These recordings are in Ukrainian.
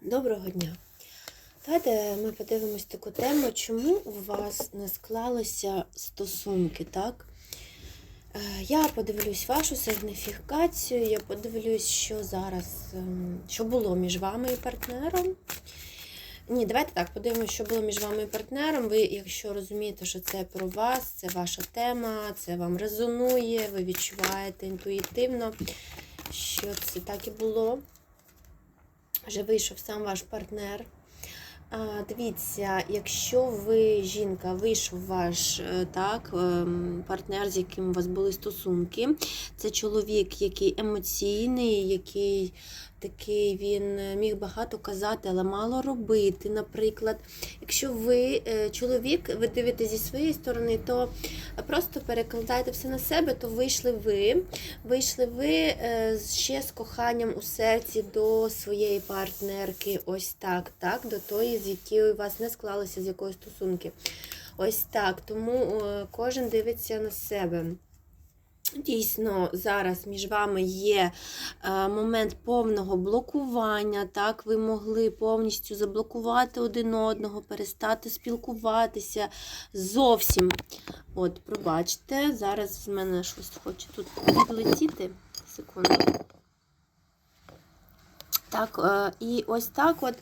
Доброго дня. Давайте ми подивимось таку тему, чому у вас не склалися стосунки, так? Е, Я подивлюсь вашу сигніфікацію, я подивлюсь, що зараз, ем, що було між вами і партнером. Ні, давайте так, подивимося, що було між вами і партнером. Ви, якщо розумієте, що це про вас, це ваша тема, це вам резонує, ви відчуваєте інтуїтивно, що це так і було вже вийшов сам ваш партнер. Дивіться, якщо ви жінка, вийшов ваш е, так, ем, партнер, з яким у вас були стосунки, це чоловік, який емоційний, який такий він е, міг багато казати, але мало робити. Наприклад, якщо ви е, чоловік, ви дивитесь зі своєї сторони, то просто перекладайте все на себе, то вийшли ви. Вийшли ви е, ще з коханням у серці до своєї партнерки. Ось так, так, до тої, з якою у вас не склалися з якої стосунки. Ось так. Тому кожен дивиться на себе. Дійсно, зараз між вами є е, момент повного блокування. Так, ви могли повністю заблокувати один одного, перестати спілкуватися зовсім. От, пробачте, зараз в мене щось хоче тут відлетіти. Секунду. Так, е, і ось так от.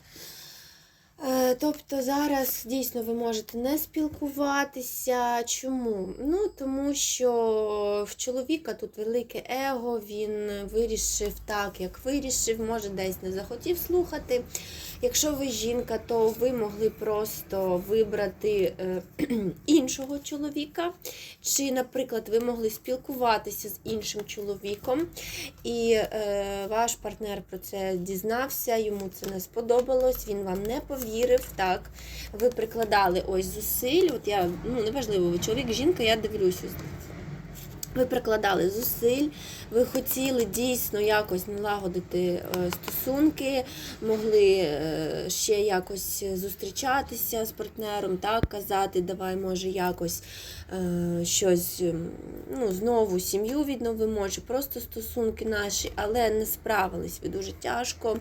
Е, Тобто зараз дійсно ви можете не спілкуватися. Чому? Ну, тому що в чоловіка тут велике его, він вирішив так, як вирішив, може десь не захотів слухати. Якщо ви жінка, то ви могли просто вибрати е, іншого чоловіка. Чи, наприклад, ви могли спілкуватися з іншим чоловіком, і е, ваш партнер про це дізнався, йому це не сподобалось, він вам не повірив. Так, ви прикладали ось зусиль. От я, ну неважливо, ви чоловік, жінка, я дивлюсь. Ви прикладали зусиль, ви хотіли дійсно якось налагодити е, стосунки, могли е, ще якось зустрічатися з партнером, так, казати, давай, може, якось е, щось, ну, знову сім'ю відновимо, може, просто стосунки наші, але не справились ви дуже тяжко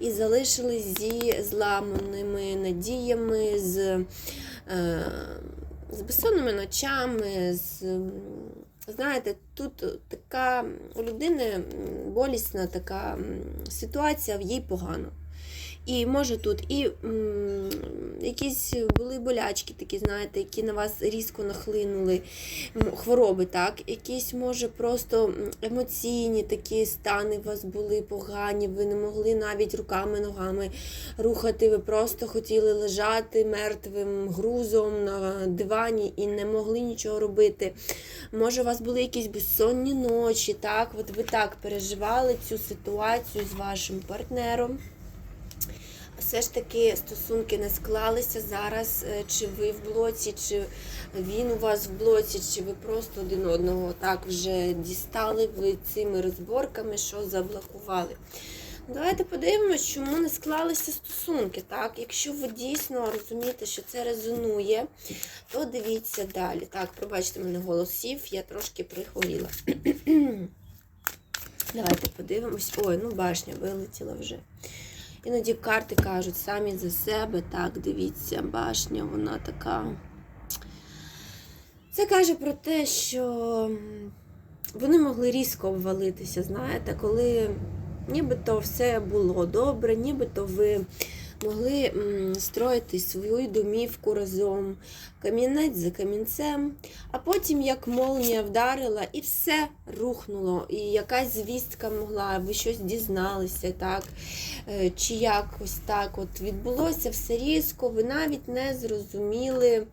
і залишились зі зламаними надіями, з, з безсонними ночами. з... Знаєте, тут така у людини болісна така ситуація, в їй погано. І може тут і м, якісь були болячки, такі, знаєте, які на вас різко нахлинули, хвороби, так, якісь, може, просто емоційні такі стани у вас були погані, ви не могли навіть руками, ногами рухати, ви просто хотіли лежати мертвим грузом на дивані і не могли нічого робити. Може, у вас були якісь безсонні ночі, так? От ви так переживали цю ситуацію з вашим партнером. Все ж таки стосунки не склалися зараз, е, чи ви в блоці, чи він у вас в блоці, чи ви просто один одного так вже дістали ви цими розборками, що заблокували. Давайте подивимося, чому не склалися стосунки. Так, якщо ви дійсно розумієте, що це резонує, то дивіться далі. Так, пробачте мене голосів, я трошки прихворіла. Давайте подивимось. Ой, ну башня вилетіла вже. Іноді карти кажуть самі за себе. Так, дивіться, башня, вона така. Це каже про те, що вони могли різко обвалитися, знаєте, коли нібито все було добре, нібито ви могли строїти свою домівку разом, камінець за камінцем, а потім як молнія вдарила і все рухнуло. І якась звістка могла, ви щось дізналися, так, е, чи якось так от відбулося все різко, ви навіть не зрозуміли.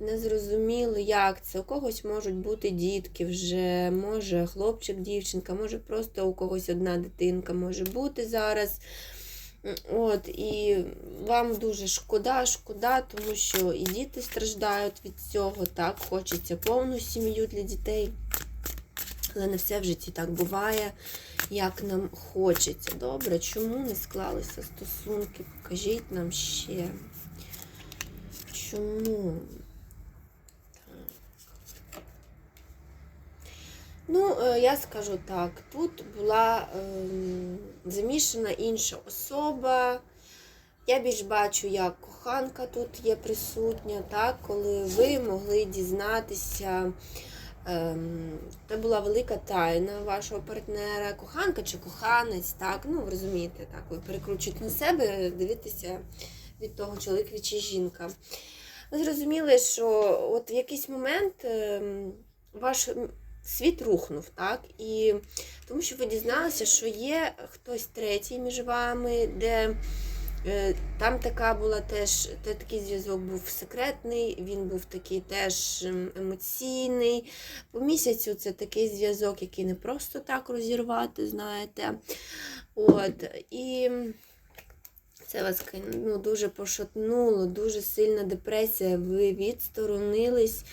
Не зрозуміли, як це. У когось можуть бути дітки вже, може хлопчик, дівчинка, може просто у когось одна дитинка може бути зараз. От, І вам дуже шкода, шкода, тому що і діти страждають від цього. Так, хочеться повну сім'ю для дітей. Але не все в житті так буває, як нам хочеться. Добре, чому не склалися стосунки? Покажіть нам ще. Чому? Ну, е, я скажу так, тут була ем, замішана інша особа, Я більш бачу, як коханка тут є присутня, так, коли ви могли дізнатися. Ем, це була велика тайна вашого партнера, коханка чи коханець, так, ну ви розумієте, так, ви перекручуєте на себе, дивитеся від того, чоловік чи жінка. Ви зрозуміли, що от в якийсь момент ем, ваш світ рухнув, так? І тому що ви дізналися, що є хтось третій між вами, де е, там така була теж, те, такий зв'язок був секретний, він був такий теж ем, емоційний. По місяцю це такий зв'язок, який не просто так розірвати, знаєте. От. І це вас ну, дуже пошатнуло, дуже сильна депресія. Ви відсторонились,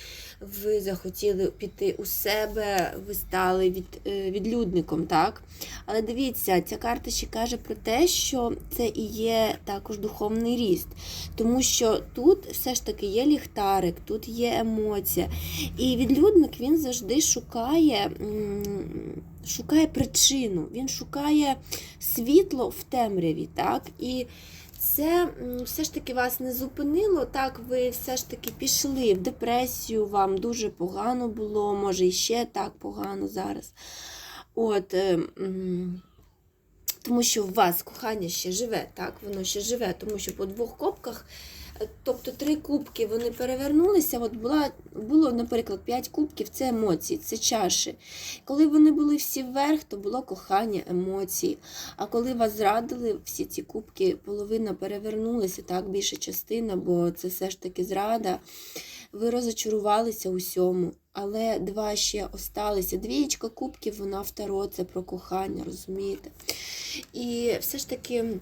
ви захотіли піти у себе, ви стали від, е, відлюдником, так? Але дивіться, ця карта ще каже про те, що це і є також духовний ріст. Тому що тут все ж таки є ліхтарик, тут є емоція. І відлюдник він завжди шукає, шукає причину, він шукає світло в темряві. так? І це все ж таки вас не зупинило. Так, ви все ж таки пішли в депресію, вам дуже погано було, може і ще так погано зараз. От, е, тому що в вас кохання ще живе, так, воно ще живе, тому що по двох копках, тобто три кубки вони перевернулися. От була, було, наприклад, п'ять кубків це емоції, це чаші. Коли вони були всі вверх, то було кохання, емоції. А коли вас зрадили, всі ці кубки, половина перевернулися, так, більша частина, бо це все ж таки зрада. Ви розочарувалися усьому, але два ще осталися. Двієчка кубків, вона второ, це про кохання, розумієте? І все ж таки.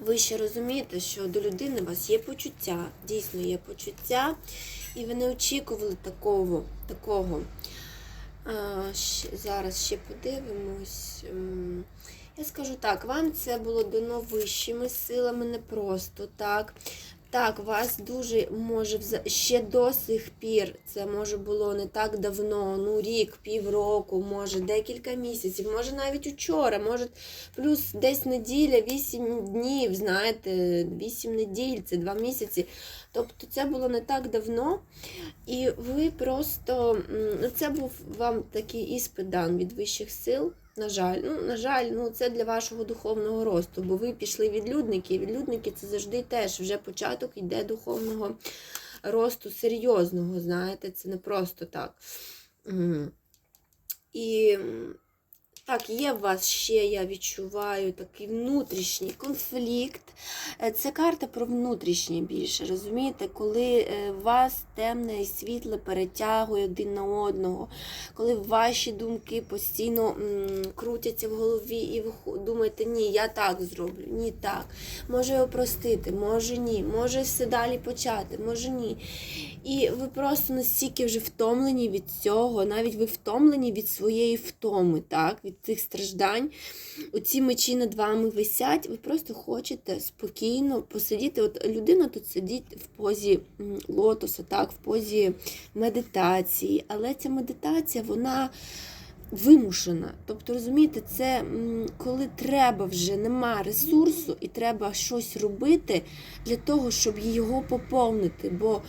Ви ще розумієте, що до людини у вас є почуття, дійсно є почуття, і ви не очікували такого. такого. А, ще, зараз ще подивимось. Я скажу так, вам це було дано вищими силами, не просто так. Так, вас дуже може ще до сих пір, це може було не так давно, ну рік, півроку, може декілька місяців, може навіть учора, може плюс десь неділя, 8 днів, знаєте, 8 неділь, це 2 місяці. Тобто це було не так давно, і ви просто ну, це був вам такий іспит дан від вищих сил. На жаль, ну на жаль, ну це для вашого духовного росту, бо ви пішли відлюдники. і Відлюдники це завжди теж вже початок йде духовного росту серйозного. Знаєте, це не просто так. І так, є в вас ще, я відчуваю, такий внутрішній конфлікт. Е, Це карта про внутрішнє більше, розумієте, коли е, вас темне і світле перетягує один на одного, коли ваші думки постійно м, крутяться в голові, і ви думаєте, ні, я так зроблю, ні так. Може його простити, може ні, може все далі почати, може ні. І ви просто настільки вже втомлені від цього, навіть ви втомлені від своєї втоми, так? від цих страждань. Оці мечі над вами висять, ви просто хочете спокійно посидіти. От людина тут сидить в позі лотоса, так, в позі медитації. Але ця медитація, вона вимушена. Тобто, розумієте, це коли треба вже нема ресурсу і треба щось робити для того, щоб його поповнити. Бо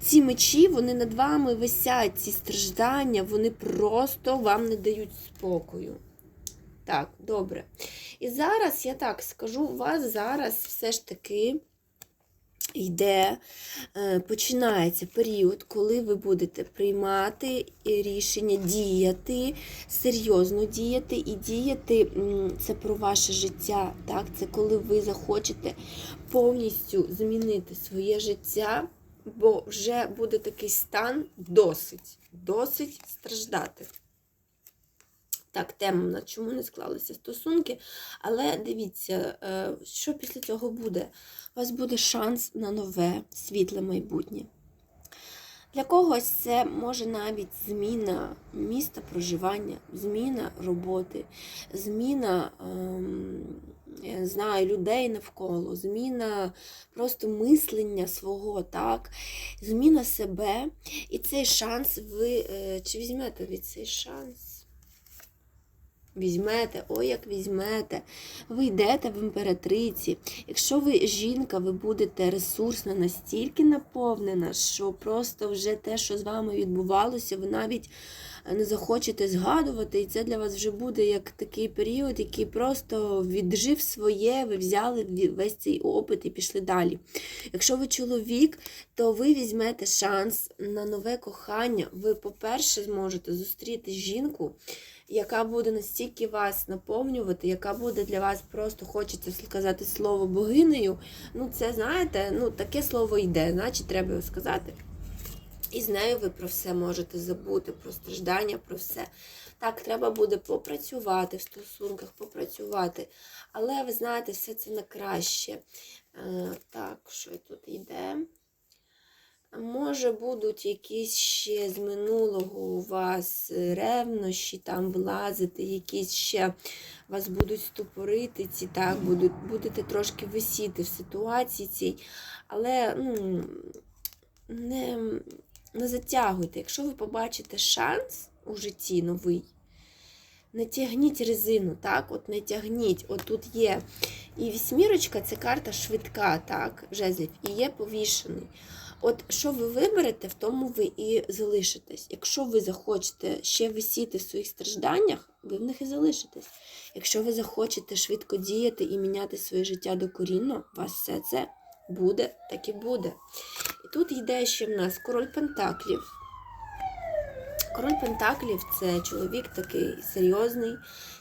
ці мечі, вони над вами висять, ці страждання, вони просто вам не дають спокою. Так, добре. І зараз я так скажу, у вас зараз все ж таки йде, е, починається період, коли ви будете приймати рішення діяти, серйозно діяти і діяти це про ваше життя. Так? Це коли ви захочете повністю змінити своє життя, бо вже буде такий стан досить, досить страждати. Так, темно, чому не склалися стосунки. Але дивіться, е, що після цього буде? У вас буде шанс на нове світле майбутнє. Для когось це може навіть зміна міста проживання, зміна роботи, зміна ем, не знаю, людей навколо, зміна просто мислення свого, так, зміна себе. І цей шанс ви е, чи візьмете ви цей шанс? Візьмете, ой, як візьмете, ви йдете в імператриці. Якщо ви жінка, ви будете ресурсна настільки наповнена, що просто вже те, що з вами відбувалося, ви навіть не захочете згадувати, і це для вас вже буде як такий період, який просто віджив своє, ви взяли весь цей опит і пішли далі. Якщо ви чоловік, то ви візьмете шанс на нове кохання. Ви, по-перше, зможете зустріти жінку, яка буде настільки вас наповнювати, яка буде для вас просто хочеться сказати слово богинею. Ну, це знаєте, ну таке слово йде, значить, треба його сказати. І з нею ви про все можете забути, про страждання, про все. Так, треба буде попрацювати в стосунках, попрацювати. Але ви знаєте, все це на краще. Е, так, що тут йде? Може, будуть якісь ще з минулого у вас ревнощі, там влазити, якісь ще вас будуть ступорити, ці так, будуть, будете трошки висіти в ситуації цій, але ну, не, не затягуйте. Якщо ви побачите шанс у житті новий, не тягніть резину, так? От не тягніть. От тут є і вісьмірочка це карта швидка, так, жезлів, і є повішений. От що ви виберете, в тому ви і залишитесь. Якщо ви захочете ще висіти в своїх стражданнях, ви в них і залишитесь. Якщо ви захочете швидко діяти і міняти своє життя докорінно, у вас все це буде, так і буде. І тут йде ще в нас король Пентаклів. Король Пентаклів це чоловік такий серйозний,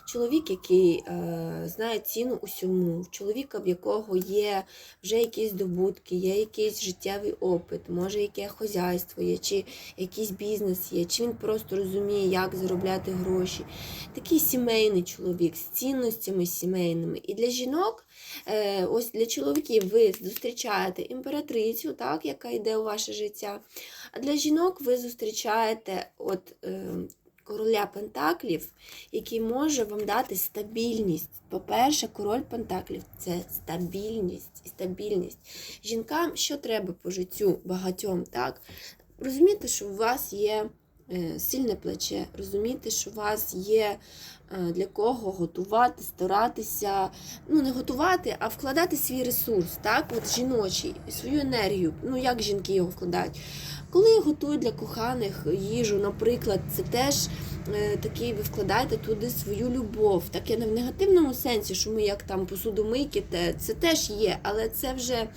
чоловік, який е, знає ціну усьому, чоловіка, в якого є вже якісь здобутки, є якийсь життєвий опит, може яке хозяйство є, чи якийсь бізнес є, чи він просто розуміє, як заробляти гроші. Такий сімейний чоловік з цінностями сімейними. І для жінок, е, ось для чоловіків, ви зустрічаєте імператрицю, так, яка йде у ваше життя. А для жінок ви зустрічаєте от, е, короля Пентаклів, який може вам дати стабільність. По-перше, король Пентаклів це стабільність і стабільність. Жінкам що треба по життю багатьом, так? Розуміти, що у вас є е, сильне плече, розуміти, що у вас є для кого готувати, старатися, ну не готувати, а вкладати свій ресурс, так, от жіночий, свою енергію. Ну як жінки його вкладають? Коли готують для коханих їжу, наприклад, це теж е, такий, ви вкладаєте туди свою любов. Таке не в негативному сенсі, що ми як там посудомийки, це теж є, але це вже е,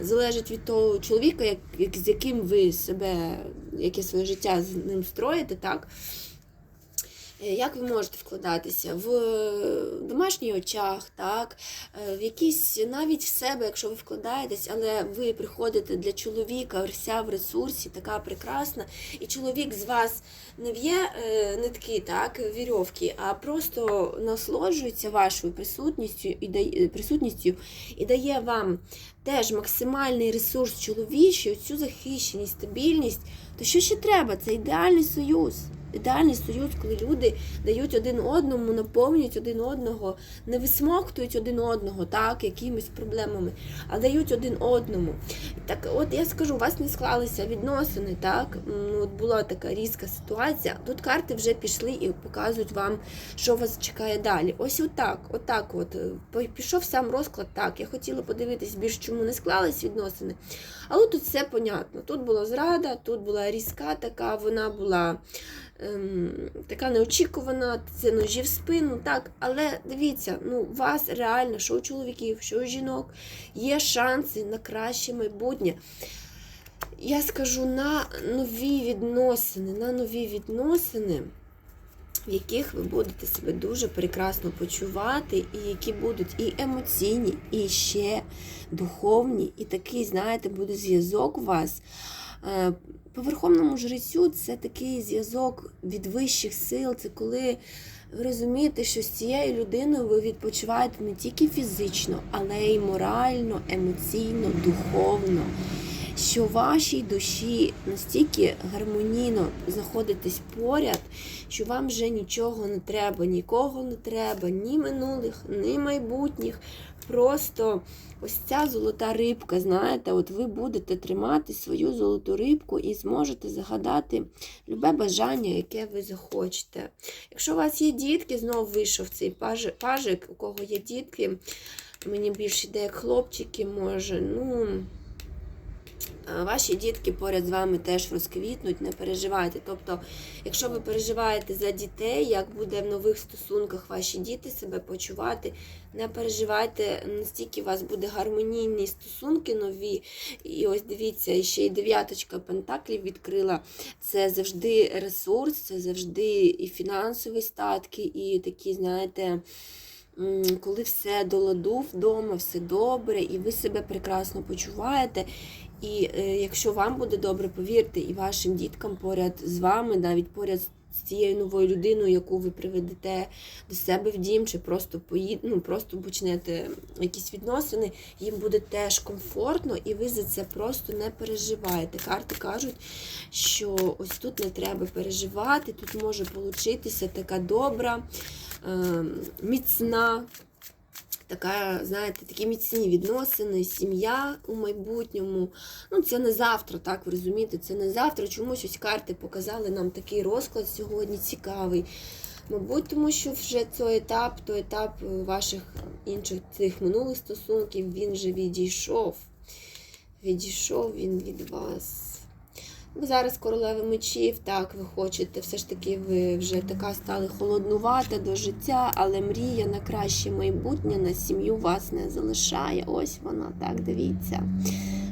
залежить від того чоловіка, як, як, з яким ви себе, яке своє життя з ним строїте, так? Е, Як ви можете вкладатися в домашній очах, так, е, в якісь навіть в себе, якщо ви вкладаєтесь, але ви приходите для чоловіка, вся в ресурсі, така прекрасна, і чоловік з вас не в'є е, нитки, так, вірьовки, а просто насолоджується вашою присутністю і дає, присутністю і дає вам теж максимальний ресурс чоловічий, цю захищеність, стабільність, то що ще треба? Це ідеальний союз. Ідеальний союз, коли люди дають один одному, наповнюють один одного, не висмоктують один одного, так, якимись проблемами, а дають один одному. Так, от я скажу, у вас не склалися відносини, так? От була така різка ситуація. Тут карти вже пішли і показують вам, що вас чекає далі. Ось отак, отак, от пішов сам розклад. Так, я хотіла подивитись більш, чому не склались відносини. Але тут все понятно. Тут була зрада, тут була різка така, вона була ем, така неочікувана, це ножі в спину, так. Але дивіться, ну, у вас реально, що у чоловіків, що у жінок, є шанси на краще майбутнє. Я скажу на нові відносини, на нові відносини, в яких ви будете себе дуже прекрасно почувати, і які будуть і емоційні, і ще духовні, і такий, знаєте, буде зв'язок у вас. Е, По верховному жрецю це такий зв'язок від вищих сил, це коли ви розумієте, що з цією людиною ви відпочиваєте не тільки фізично, але й морально, емоційно, духовно. що вашій душі настільки гармонійно знаходитесь поряд, що вам вже нічого не треба, нікого не треба, ні минулих, ні майбутніх. Просто ось ця золота рибка, знаєте, от ви будете тримати свою золоту рибку і зможете загадати любе бажання, яке ви захочете. Якщо у вас є дітки, знову вийшов цей пажик, у кого є дітки, мені більше йде як хлопчики, може. ну... а Ваші дітки поряд з вами теж розквітнуть, не переживайте. Тобто, якщо ви переживаєте за дітей, як буде в нових стосунках ваші діти себе почувати, не переживайте, настільки у вас буде гармонійні стосунки нові. І ось дивіться, ще й дев'яточка пентаклів відкрила. Це завжди ресурс, це завжди і фінансові статки, і такі, знаєте. Коли все до ладу вдома, все добре, і ви себе прекрасно почуваєте. І е, якщо вам буде добре, повірте, і вашим діткам поряд з вами, навіть поряд з цією новою людиною, яку ви приведете до себе в дім, чи просто поїд, ну, просто почнете якісь відносини, їм буде теж комфортно, і ви за це просто не переживаєте. Карти кажуть, що ось тут не треба переживати, тут може получитися така добра, е, міцна. Така, знаєте, такі міцні відносини, сім'я у майбутньому. Ну, це не завтра, так ви розумієте, це не завтра. Чомусь ось карти показали нам такий розклад сьогодні цікавий. Мабуть, тому що вже цей етап, той етап е, ваших інших цих минулих стосунків, він вже відійшов. Відійшов він від вас. Ви зараз королева мечів, так, ви хочете, все ж таки ви вже така стали холоднувата до життя, але мрія на краще майбутнє, на сім'ю вас не залишає. Ось вона, так, дивіться.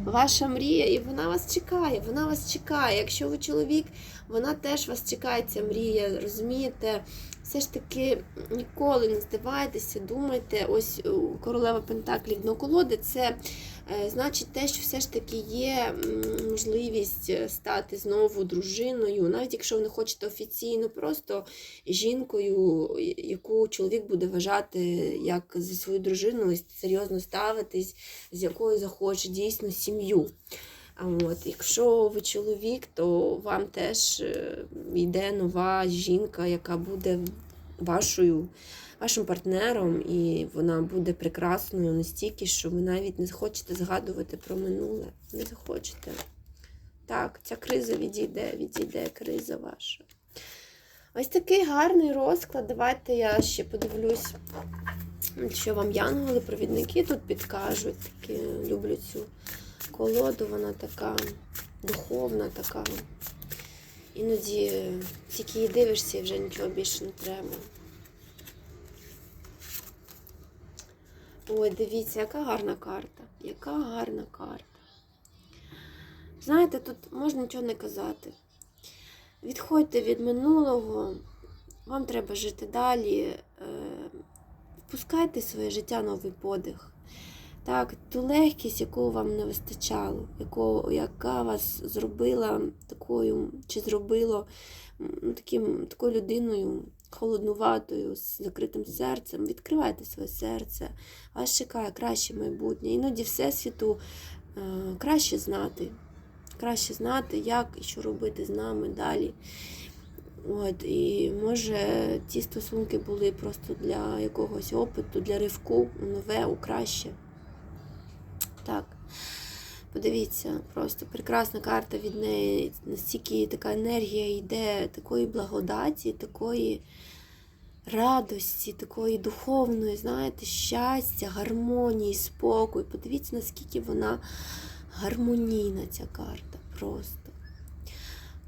Ваша мрія, і вона вас чекає, вона вас чекає. Якщо ви чоловік, вона теж вас чекає, ця мрія, розумієте? Все ж таки ніколи не здавайтеся, думайте, ось королева Пентаклів дно колоди це значить те, що все ж таки є можливість е, стати знову дружиною, навіть якщо ви не хочете офіційно, просто жінкою, яку чоловік буде вважати як за свою дружину, і серйозно ставитись, з якою захоче дійсно сім'ю. От, якщо ви чоловік, то вам теж е, йде нова жінка, яка буде вашою, вашим партнером, і вона буде прекрасною настільки, що ви навіть не захочете згадувати про минуле. Не захочете. Так, ця криза відійде, відійде криза ваша. Ось такий гарний розклад. Давайте я ще подивлюсь, що вам янголи, провідники тут підкажуть. Такі, люблю цю колоду, вона така духовна, така. Іноді тільки її дивишся і вже нічого більше не треба. Ой, дивіться, яка гарна карта. Яка гарна карта. Знаєте, тут можна нічого не казати. Відходьте від минулого, вам треба жити далі. е, Впускайте своє життя новий подих. Так, ту легкість, яку вам не вистачало, яку, яка вас зробила такою, чи зробило таким, такою людиною холоднуватою, з закритим серцем. Відкривайте своє серце, вас чекає краще майбутнє. Іноді Всесвіту е, краще знати. Краще знати, як і що робити з нами далі. От, і може ті стосунки були просто для якогось опиту, для ривку нове, у краще. Так. Подивіться, просто прекрасна карта від неї. Настільки така енергія йде, такої благодаті, такої радості, такої духовної, знаєте, щастя, гармонії, спокою. Подивіться, наскільки вона гармонійна, ця карта. Просто.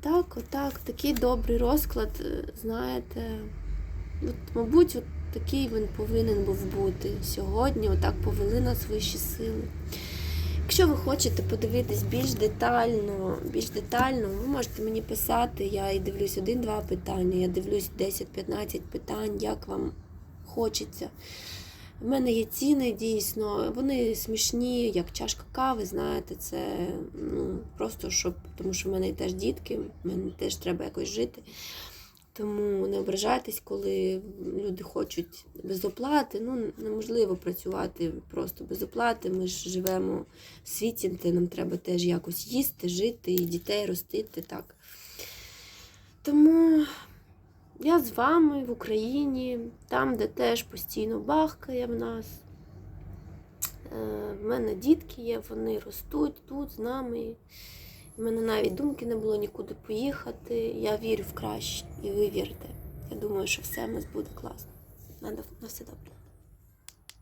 Так, отак, такий добрий розклад, е, знаєте. От, мабуть, от такий він повинен був бути сьогодні. Отак повели нас вищі сили. Якщо ви хочете подивитись більш детально, більш детально, ви можете мені писати. Я і дивлюсь один-два питання, я дивлюсь 10-15 питань, як вам хочеться. В мене є ціни дійсно, вони смішні, як чашка кави, знаєте, це ну, просто щоб, тому що в мене теж дітки, в мене теж треба якось жити. Тому не ображайтесь, коли люди хочуть без оплати. Ну, неможливо працювати просто без оплати. Ми ж живемо в світі, де нам треба теж якось їсти, жити і дітей ростити. Так. Тому я з вами в Україні, там, де теж постійно бахкає в нас. Е, В мене дітки є, вони ростуть тут з нами. У мене навіть думки не було нікуди поїхати. Я вірю в краще, і ви вірите. Я думаю, що все в нас буде класно. На, все добре.